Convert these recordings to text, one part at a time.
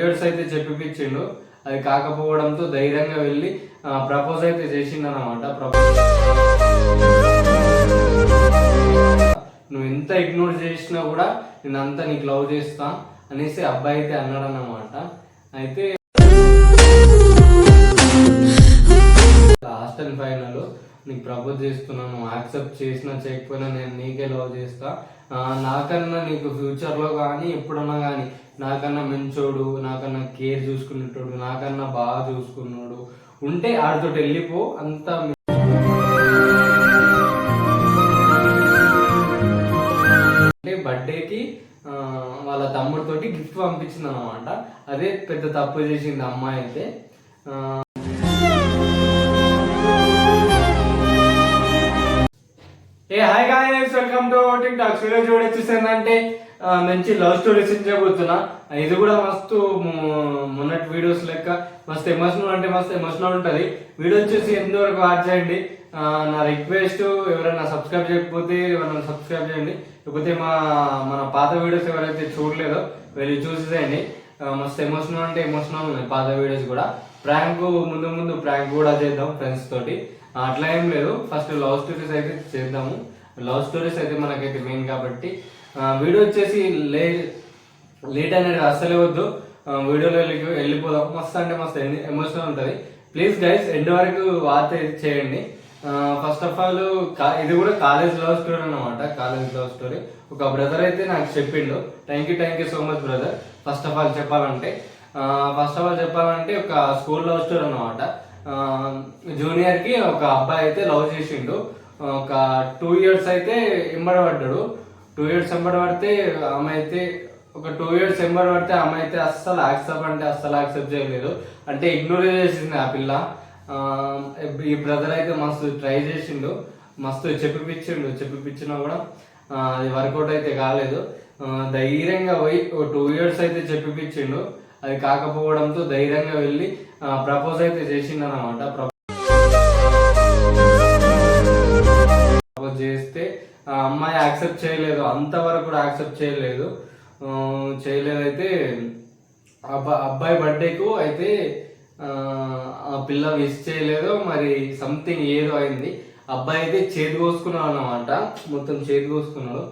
Years అయితే చెప్పిపించిండు అది కాకపోవడంతో ధైర్యంగా వెళ్ళి ప్రపోజ్ అయితే చేసిండు అనమాట ప్రపోజ్ నువ్వు ఎంత ఇగ్నోర్ చేసినా కూడా నేను అంతా నీకు లవ్ చేస్తా అనేసి అబ్బాయి అయితే అన్నాడు అన్నమాట అయితే లాస్ట్ అండ్ ఫైనల్ నీకు ప్రపోజ్ చేస్తున్నాను యాక్సెప్ట్ చేసినా చేయకపోయినా నేను నీకే లవ్ చేస్తా. నాకన్నా నీకు ఫ్యూచర్లో కానీ ఎప్పుడన్నా కానీ నాకన్నా మంచోడు నాకన్నా కేర్ చూసుకునేటోడు నాకన్నా బాగా చూసుకున్నాడు. ఉంటే ఆడితో వెళ్ళిపో అంత అంటే బర్త్డేకి వాళ్ళ తమ్ముడితోటి గిఫ్ట్ పంపించింది అనమాట అదే పెద్ద తప్పు చేసింది అమ్మాయి అయితే. Hey hi guys welcome to TikTok Suresh కూడా మంచి లవ్ స్టోరీస్ చేయబోతున్నా ఇది కూడా మస్తు మొన్నటి వీడియోస్ లెక్క. మస్తు ఎమోషనల్ అంటే మస్తు ఎమోషనల్ ఉంటుంది. వీడియో వచ్చేసి ఎంతవరకు వాచ్ చేయండి. నా రిక్వెస్ట్ ఎవరైనా సబ్స్క్రైబ్ చేయకపోతే ఎవరైనా సబ్స్క్రైబ్ చేయండి. లేకపోతే మా మన పాత వీడియోస్ ఎవరైతే చూడలేదో వెళ్ళి చూసేసేయండి. మస్తు ఎమోషనల్ అంటే ఎమోషనల్ ఉంది పాత వీడియోస్ కూడా. ప్రాంక్ ముందు ముందు ప్రాంక్ కూడా చేద్దాం ఫ్రెండ్స్ తోటి. అట్లా ఏం లేదు. ఫస్ట్ లవ్ స్టోరీస్ అయితే చేద్దాము. లవ్ స్టోరీస్ అయితే మనకైతే మెయిన్ కాబట్టి. వీడియో వచ్చేసి లే లేట్ అనేది అస్సలే వద్దు. వీడియోలో వెళ్ళి వెళ్ళిపోదాం. మస్తు అంటే మస్తు ఎమోషనల్ ఉంటుంది. ప్లీజ్ గైస్ ఎండ్ వరకు వార్త చేయండి. ఫస్ట్ ఆఫ్ ఆల్ ఇది కూడా కాలేజ్ లవ్ స్టోరీ అనమాట కాలేజ్ లవ్ స్టోరీ. ఒక బ్రదర్ అయితే నాకు చెప్పిండు. Thank you thank you so much brother first of all చెప్పాలంటే ఫస్ట్ ఆఫ్ ఆల్ చెప్పాలంటే ఒక స్కూల్ లవ్ స్టోరీ అనమాట జూనియర్కి ఒక అబ్బాయి అయితే లవ్ చేసిండు. ఒక టూ ఇయర్స్ అయితే ఎంబడబడ్డాడు టూ ఇయర్స్ ఎంబడి పడితే ఆమె అయితే ఒక టూ ఇయర్స్ ఎంబడి పడితే ఆమె అయితే అస్సలు యాక్సెప్ట్ అంటే అస్సలు యాక్సెప్ట్ చేయలేదు. అంటే ఇగ్నోర్ చేసింది ఆ పిల్ల. ఈ బ్రదర్ అయితే మస్తు ట్రై చేసిండు. మస్తు చెప్పిపించిండు చెప్పిపించినా కూడా అది వర్కౌట్ అయితే కాలేదు. ధైర్యంగా పోయి ఒక టూ ఇయర్స్ అయితే చెప్పిపించిండు అది కాకపోవడంతో ధైర్యంగా వెళ్ళి ప్రపోజ్ అయితే చేసిండు అనమాట అమ్మాయి యాక్సెప్ట్ చేయలేదు అంతవరకు కూడా యాక్సెప్ట్ చేయలేదు. చేయలేదైతే అబ్బా అబ్బాయి బర్త్డేకు అయితే ఆ, పిల్ల విష్ చేయలేదు మరి సంథింగ్ ఏదో అయింది. అబ్బాయి అయితే చేతి కోసుకున్నాడు అనమాట మొత్తం చేతి కోసుకున్నాడు.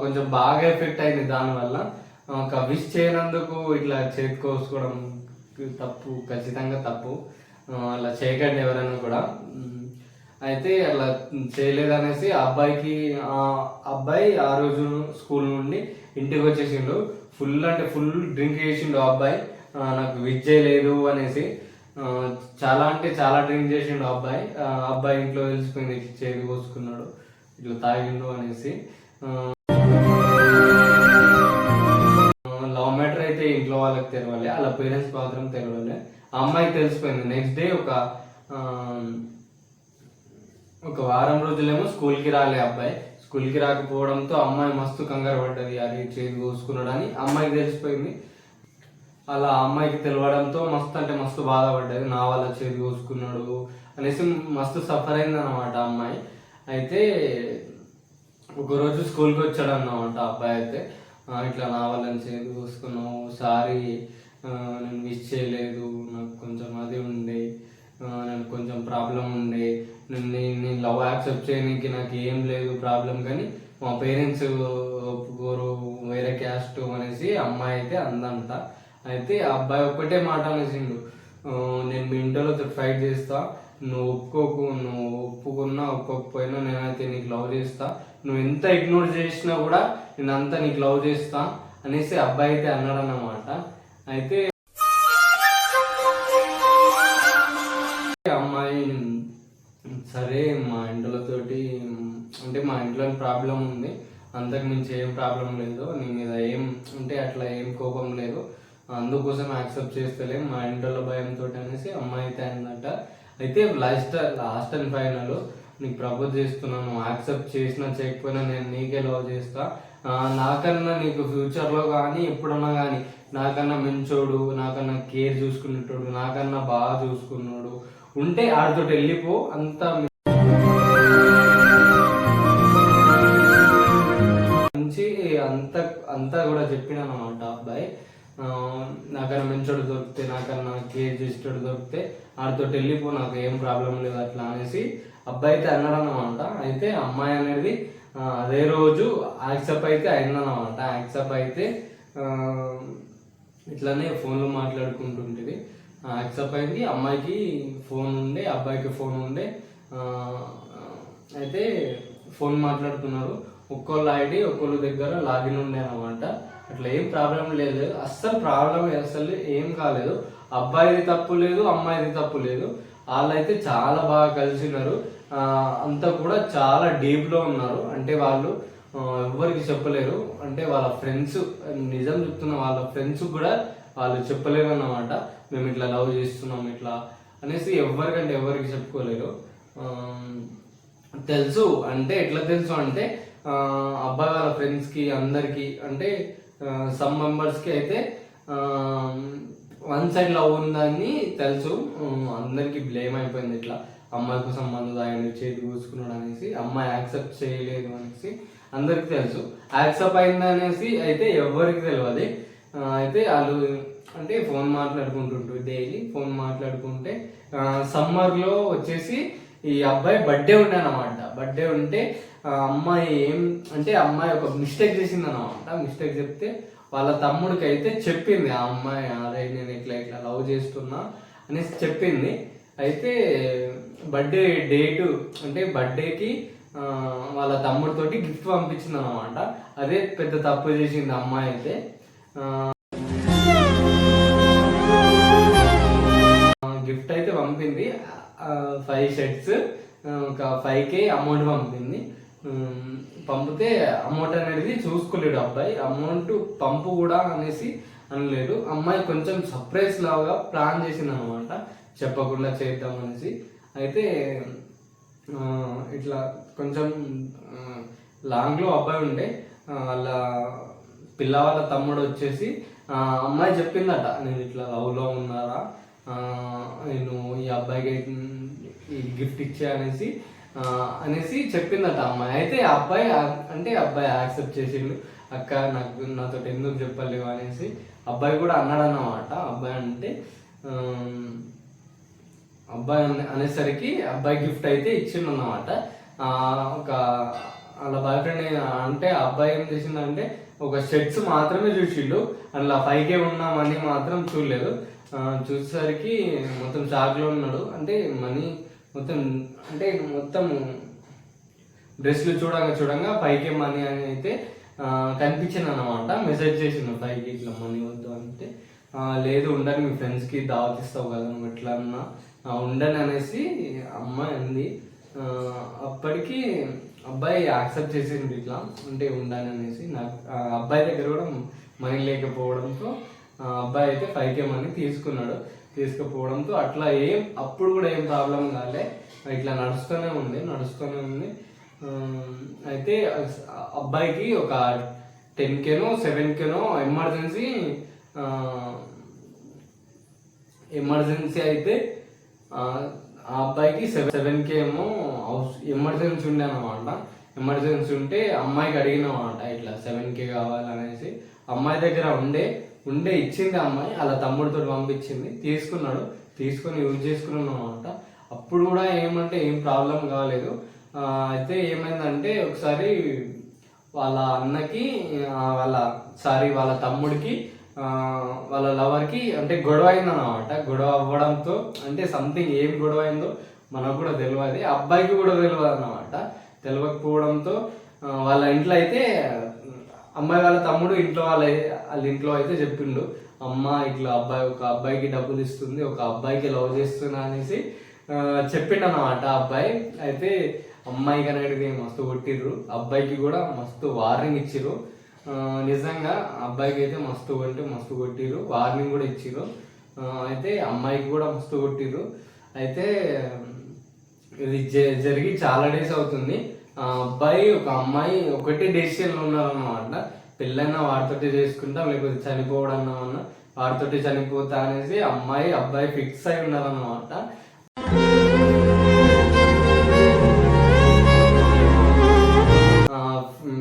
కొంచెం బాగా ఎఫెక్ట్ అయింది దానివల్ల. ఒక విష్ చేయనందుకు ఇట్లా చేతి కోసుకోవడం తప్పు ఖచ్చితంగా తప్పు. అలా చేయకండి ఎవరైనా కూడా. అయితే అలా చేయలేదనేసి ఆ అబ్బాయికి ఆ అబ్బాయి ఆ రోజు స్కూల్ నుండి ఇంటికి వచ్చేసిండు. ఫుల్ అంటే ఫుల్ డ్రింక్ చేసిండు ఆ అబ్బాయి. నాకు విజ్ చేయలేదు అనేసి చాలా అంటే చాలా డ్రింక్ చేసిండు ఆ అబ్బాయి. ఆ అబ్బాయి ఇంట్లో వెళ్ళిపోయింది చేతి కోసుకున్నాడు ఇట్లా తాగిండు అనేసి. లవ్ మ్యాటర్ అయితే ఇంట్లో వాళ్ళకి తెలవాలి వాళ్ళ పేరెంట్స్ మాత్రం తెలవాలి. ఆ అమ్మాయికి తెలిసిపోయింది. నెక్స్ట్ డే ఒక ఒక వారం రోజులేమో స్కూల్కి రాలే అబ్బాయి. స్కూల్కి రాకపోవడంతో అమ్మాయి మస్తు కంగారు పడ్డది. అది చేతి కోసుకున్నాడని అని అమ్మాయికి తెలిసిపోయింది. అలా అమ్మాయికి తెలవడంతో మస్తు అంటే మస్తు బాధపడ్డది. నా వల్ల చేతి కోసుకున్నాడు అనేసి మస్తు సఫర్ అయింది అనమాట అమ్మాయి. అయితే ఒకరోజు స్కూల్కి వచ్చాడు అన్నమాట అబ్బాయి అయితే. ఇట్లా నా వల్ల చేతి కోసుకున్నావు. సారీ నేను విష్ చేయలేదు నాకు కొంచెం అది ఉండే నాకు కొంచెం ప్రాబ్లం ఉండే. నేను నీ- నేను లవ్ యాక్సెప్ట్ చేయడానికి నాకు ఏం లేదు ప్రాబ్లం కానీ మా పేరెంట్స్ ఒప్పుకోరు వేరే క్యాస్ట్ అనేసి అమ్మాయి అయితే అందంట. అయితే ఆ అబ్బాయి ఒక్కటే మాట అనేసిండు. నేను మీ ఇంటర్లో ఫైట్ చేస్తా నువ్వు ఒప్పుకోకు నువ్వు ఒప్పుకున్నా ఒప్పుకోకపోయినా నేనైతే నీకు లవ్ చేస్తా. నువ్వు ఎంత ఇగ్నోర్ చేసినా కూడా నేను అంతా నీకు లవ్ చేస్తా అనేసి అబ్బాయి అయితే అన్నాడన్నమాట. అయితే అమ్మాయి సరే మా ఇంట్లోతోటి అంటే మా ఇంట్లో ప్రాబ్లం ఉంది. అంతకు మించి ఏం ప్రాబ్లం లేదు. నీ మీద ఏం అంటే అట్లా ఏం కోపం లేదు. అందుకోసం యాక్సెప్ట్ చేస్తలేం. మా ఇంట్లో భయంతో అనేసి అమ్మాయి అయితే అన్నట అయితే లాస్ట్ లాస్ట్ అండ్ ఫైనల్ నీకు ప్రపోజ్ చేస్తున్నాను. యాక్సెప్ట్ చేసినా చేయకపోయినా నేను నీకే లవ్ చేస్తా. నాకన్నా నీకు ఫ్యూచర్లో కానీ ఎప్పుడన్నా కానీ నాకన్నా మంచోడు నాకన్నా కేర్ చూసుకునేటోడు నాకన్నా బాగా చూసుకున్నాడు ఉంటే ఆడితో వెళ్ళిపో అంత మంచి అంతా అంతా కూడా చెప్పినాను అనమాట అబ్బాయి నాకన్నా మంచోడు దొరికితే నాకన్నా కేర్ చేసేటోడు దొరికితే ఆడితో వెళ్ళిపో నాకు ఏం ప్రాబ్లం లేదు అట్లా అనేసి అబ్బాయి అయితే అన్నాడు అనమాట అయితే అమ్మాయి అనేది అదే రోజు యాక్సెప్ట్ అయితే అయిందనమాట యాక్సెప్ట్ అయితే ఇట్లానే ఫోన్లో మాట్లాడుకుంటుంటుంది యాక్సెప్ట్ అయింది అమ్మాయికి ఫోన్ ఉండే అబ్బాయికి ఫోన్ ఉండే. అయితే ఫోన్ మాట్లాడుతున్నారు. ఒక్కోళ్ళ ఐడి ఒక్కోళ్ళ దగ్గర లాగిన్ ఉండే అనమాట అట్లా ఏం ప్రాబ్లం లేదు. అస్సలు ప్రాబ్లం అసలు ఏం కాలేదు. అబ్బాయిది తప్పు లేదు అమ్మాయిది తప్పు లేదు. వాళ్ళైతే చాలా బాగా కలిసినారు. అంతా కూడా చాలా డీప్లో ఉన్నారు. అంటే వాళ్ళు ఎవరికి ఎవ్వరికి చెప్పలేరు. అంటే వాళ్ళ ఫ్రెండ్స్ నిజం చెప్తున్న వాళ్ళ ఫ్రెండ్స్ కూడా వాళ్ళు చెప్పలేరు అన్నమాట మేము ఇట్లా లవ్ చేస్తున్నాం ఇట్లా అనేసి ఎవరికంటే ఎవరికి చెప్పుకోలేరు. తెలుసు. అంటే ఎట్లా తెలుసు అంటే అబ్బాయి వాళ్ళ ఫ్రెండ్స్కి అందరికీ అంటే సమ్ మెంబర్స్కి అయితే వన్ సైడ్ లవ్ ఉందని తెలుసు. అందరికీ బ్లేమ్ అయిపోయింది ఇట్లా. అమ్మాయి కోసం మందు ఆయన చేతి కూసుకున్నాడు అనేసి అమ్మాయి యాక్సెప్ట్ చేయలేదు అనేసి అందరికి తెలుసు. యాక్సెప్ట్ అయింది అనేసి అయితే ఎవరికి తెలియదు అయితే వాళ్ళు అంటే ఫోన్ మాట్లాడుకుంటుంటారు డైలీ. ఫోన్ మాట్లాడుకుంటే సమ్మర్లో వచ్చేసి ఈ అబ్బాయి బర్త్డే ఉండే అనమాట బర్త్డే ఉంటే అమ్మాయి ఏం అంటే అమ్మాయి ఒక మిస్టేక్ చేసింది అనమాట మిస్టేక్ చెప్తే వాళ్ళ తమ్ముడికి అయితే చెప్పింది ఆ అమ్మాయి అదే నేను ఇట్లా ఇట్లా లవ్ చేస్తున్నా అనేసి చెప్పింది. అయితే బర్త్డే డేటు అంటే బర్త్డేకి వాళ్ళ తమ్ముడితోటి గిఫ్ట్ పంపించింది అనమాట అదే పెద్ద తప్పు చేసింది అమ్మాయి అయితే. గిఫ్ట్ అయితే పంపింది. ఫైవ్ షర్ట్స్ ఒక ఫైవ్ కే అమౌంట్ పంపింది. పంపితే అమౌంట్ అనేది చూసుకోలేడు అబ్బాయి. అమౌంట్ పంపు కూడా అనేసి అనలేడు అమ్మాయి కొంచెం సర్ప్రైజ్ లాగా ప్లాన్ చేసింది అనమాట చెప్పకుండా చేద్దాం అనేసి. అయితే ఇట్లా కొంచెం లాంగ్లో అబ్బాయి ఉండే వాళ్ళ పిల్ల వాళ్ళ తమ్ముడు వచ్చేసి అమ్మాయి చెప్పిందట నేను ఇట్లా లవ్లో ఉన్నారా? నేను ఈ అబ్బాయికి ఈ గిఫ్ట్ ఇచ్చే అనేసి అనేసి చెప్పిందట అమ్మాయి. అయితే ఆ అబ్బాయి ఆ- అంటే అబ్బాయి యాక్సెప్ట్ చేసిండు. అక్క నాకు నాతో ఎందుకు చెప్పలేవు? అనేసి అబ్బాయి కూడా అన్నాడు అన్నమాట అబ్బాయి అంటే అబ్బాయి అనే- అనేసరికి అబ్బాయి గిఫ్ట్ అయితే ఇచ్చిండు అన్నమాట ఒక వాళ్ళ బాయ్ ఫ్రెండ్ అంటే ఆ అబ్బాయి ఏం చేసిందంటే ఒక షర్ట్స్ మాత్రమే చూసిండు. అండ్ పైకే కే ఉన్న మనీ మాత్రం చూడలేదు. చూసేసరికి మొత్తం షాక్లో ఉన్నాడు. అంటే మనీ మొత్తం అంటే మొత్తం డ్రెస్లు చూడంగా చూడంగా పైకే మనీ అని అయితే కనిపించింది అనమాట మెసేజ్ చేసిండు పైకి ఇట్లా మనీ వద్దు అంటే. లేదు ఉండని మీ ఫ్రెండ్స్కి దావతిస్తావు కదా నువ్వు ఎట్లా అన్నా. ఉండను అనేసి అమ్మాయి అంది. అప్పటికి అబ్బాయి యాక్సెప్ట్ చేసింది ఇట్లా అంటే ఉండాలి అనేసి. నాకు ఆ అబ్బాయి దగ్గర కూడా మనీ లేకపోవడంతో ఆ, అబ్బాయి అయితే ఫైవ్ కే మనీ తీసుకున్నాడు. తీసుకుపోవడంతో అట్లా ఏం అప్పుడు కూడా ఏం ప్రాబ్లం కాలే. ఇట్లా నడుస్తూనే ఉంది నడుస్తూనే ఉంది. అయితే అబ్బాయికి ఒక టెన్ కేనో సెవెన్ కేనో ఎమర్జెన్సీ ఎమర్జెన్సీ అయితే ఆ అబ్బాయికి సెవెన్ సెవెన్ కే ఏమో ఎమర్జెన్సీ ఉండే అనమాట ఎమర్జెన్సీ ఉంటే అమ్మాయికి అడిగినమాట ఇట్లా సెవెన్ కే కావాలనేసి. అమ్మాయి దగ్గర ఉండే ఉండే ఇచ్చింది ఆ అమ్మాయి అలా తమ్ముడితో పంపించింది తీసుకున్నాడు. తీసుకొని యూజ్ చేసుకున్నాను అనమాట అప్పుడు కూడా ఏమంటే ఏం ప్రాబ్లం కాలేదు. అయితే ఏమైందంటే ఒకసారి వాళ్ళ అన్నకి వాళ్ళ సారీ వాళ్ళ తమ్ముడికి వాళ్ళ లవర్కి అంటే గొడవ అయిందన్నమాట. గొడవ అవ్వడంతో అంటే సంథింగ్ ఏం గొడవ అయిందో మనకు కూడా తెలియదు అబ్బాయికి కూడా తెలియదు అన్నమాట తెలియకపోవడంతో వాళ్ళ ఇంట్లో అయితే అమ్మాయి వాళ్ళ తమ్ముడు ఇంట్లో వాళ్ళ వాళ్ళ ఇంట్లో అయితే చెప్పిండు. అమ్మ ఇట్లా అబ్బాయి ఒక అబ్బాయికి డబ్బులు ఇస్తుంది ఒక అబ్బాయికి లవ్ చేస్తున్నా అనేసి చెప్పిండు అన్నమాట ఆ అబ్బాయి. అయితే అమ్మాయికి అనేది మస్తు కొట్టిర్రు. అబ్బాయికి కూడా మస్తు వార్నింగ్ ఇచ్చిర్రు. నిజంగా అబ్బాయికి అయితే మస్తు కొట్టి మస్తు కొట్టిరు వార్నింగ్ కూడా ఇచ్చిర్రు. అయితే అమ్మాయికి కూడా మస్తు కొట్టిర్రు. అయితే ఇది జరిగి చాలా డేస్ అవుతుంది. ఆ అబ్బాయి ఒక అమ్మాయి ఒకటే డెసిషన్లో ఉన్నారన్నమాట. పెళ్ళైనా వాడితోటి చేసుకుంటాం లేకపోతే చనిపోవడం అన్న వాడితోటి చనిపోతా అనేసి అమ్మాయి అబ్బాయి ఫిక్స్ అయి ఉన్నారన్నమాట.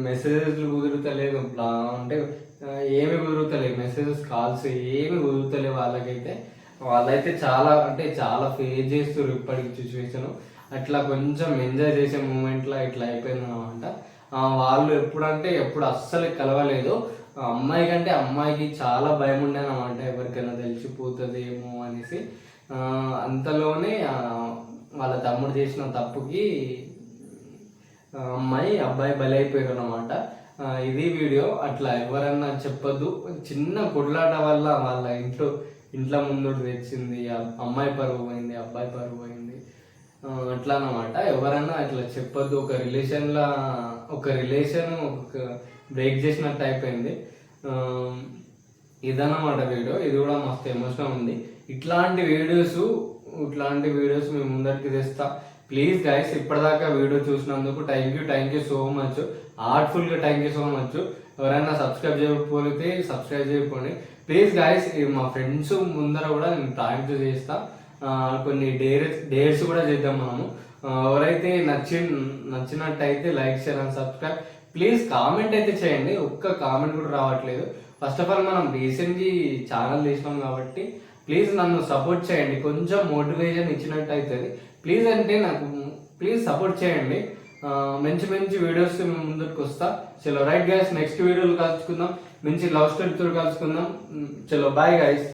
మెసేజెస్లు కుదురుతలేదు అంటే ఏమి కుదురుతలేదు మెసేజెస్ కాల్స్ ఏమి కుదురుతలేవు వాళ్ళకైతే. వాళ్ళైతే చాలా అంటే చాలా ఫేస్ చేస్తారు ఇప్పటికి సిచ్యువేషన్ అట్లా కొంచెం ఎంజాయ్ చేసే మూమెంట్లో ఇట్లా అయిపోయింది అనమాట వాళ్ళు ఎప్పుడంటే ఎప్పుడు అస్సలు కలవలేదు. అమ్మాయి కంటే అమ్మాయికి చాలా భయం ఉండే అనమాట ఎవరికైనా తెలిసిపోతుందేమో అనేసి. అంతలోనే వాళ్ళ తమ్ముడు చేసిన తప్పుకి అమ్మాయి అబ్బాయి బలైపోయారు అనమాట ఇది వీడియో. అట్లా ఎవరన్నా చెప్పద్దు. చిన్న కొట్లాట వల్ల వాళ్ళ ఇంట్లో ఇంట్లో ముందు తెచ్చింది అమ్మాయి పరువు పోయింది అబ్బాయి పరువు పోయింది. అట్లా అన్నమాట. ఎవరన్నా అట్లా చెప్పొద్దు. ఒక రిలేషన్లో ఒక రిలేషన్ ఒక బ్రేక్ చేసినట్టు అయిపోయింది. ఇదన్నమాట వీడియో. ఇది కూడా మస్తు ఎమోషనల్ ఉంది. ఇట్లాంటి వీడియోస్ ఇట్లాంటి వీడియోస్ మేము ముందరికి తెస్తా. ప్లీజ్ గైస్ ఇప్పటిదాకా వీడియో చూసినందుకు thank you thank you so much ఆర్ట్ఫుల్గా thank you so much ఎవరైనా సబ్స్క్రైబ్ చేయకపోతే సబ్స్క్రైబ్ చేయకపోండి ప్లీజ్ గైస్ మా ఫ్రెండ్స్ ముందర కూడా నేను థ్యాంక్ చేస్తా. కొన్ని డేర్స్ డేట్స్ కూడా చేద్దాం మనము. ఎవరైతే నచ్చి నచ్చినట్టయితే like share and subscribe please comment అయితే చేయండి. ఒక్క కామెంట్ కూడా రావట్లేదు. ఫస్ట్ ఆఫ్ ఆల్ మనం రీసెంట్లీ ఛానల్ చేసినాం కాబట్టి ప్లీజ్ నన్ను సపోర్ట్ చేయండి. కొంచెం మోటివేషన్ ఇచ్చినట్టు అవుతుంది ప్లీజ్ అంటే నాకు ప్లీజ్ సపోర్ట్ చేయండి. మంచి మంచి వీడియోస్ మేము ముందుకు వస్తా చలో రైట్ గైస్ నెక్స్ట్ వీడియోలు కలుసుకుందాం. మంచి లవ్ స్టోరీతో కలుసుకుందాం. చలో బాయ్ గైస్